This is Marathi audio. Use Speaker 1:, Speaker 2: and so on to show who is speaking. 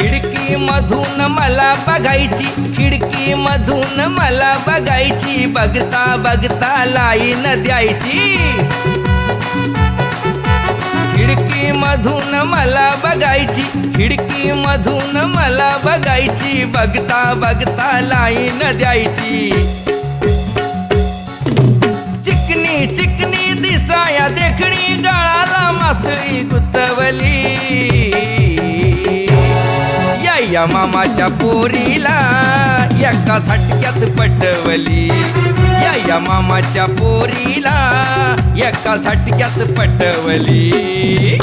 Speaker 1: खिडकी मधून मला बघायची खिडकी मधून मला बघायची बघता बघता लाईन द्यायची. खिडकी मधून मला बघायची खिडकी मधून मला बघायची बघता बघता लाईन द्यायची. चिकनी चिकनी दिसाया देखणी गाळाला मासळी गुतवली. या मामाच्या पोरीला. एका झटक्यात पटवली. या या मामाच्या पोरीला. एका झटक्यात पटवली.